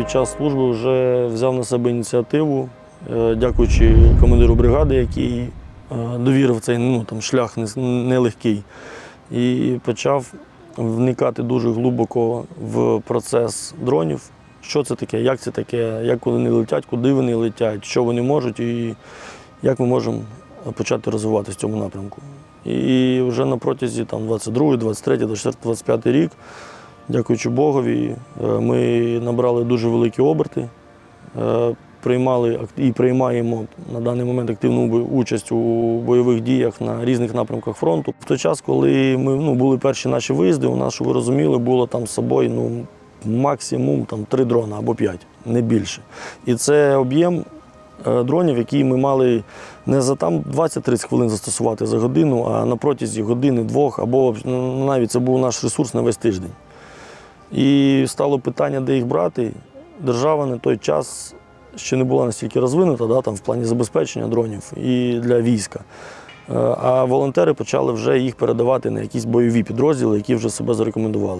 під час служби вже взяв на себе ініціативу, е, дякуючи командиру бригади, який е, довірив цей ну, там, шлях нелегкий. І почав вникати дуже глибоко в процес дронів. Що це таке, як це таке, як вони летять, куди вони летять, що вони можуть і як ми можемо почати розвиватися в цьому напрямку. І вже на протязі там, 22, 23, 24, 25 рік, дякуючи Богові, е, ми набрали дуже великі оберти. е, Приймали і приймаємо на даний момент активну участь у бойових діях на різних напрямках фронту. В той час, коли ми ну, були перші наші виїзди, у нас, щоб ви розуміли, було там з собою ну, максимум там, три дрона або п'ять, не більше. І це об'єм е, дронів, які ми мали не за там 20-30 хвилин застосувати за годину, а на протязі години, двох, або ну, навіть це був наш ресурс на весь тиждень. І стало питання, де їх брати. Держава на той час ще не була настільки розвинута, да, там, в плані забезпечення дронів і для війська. Е, А волонтери почали вже їх передавати на якісь бойові підрозділи, які вже себе зарекомендували.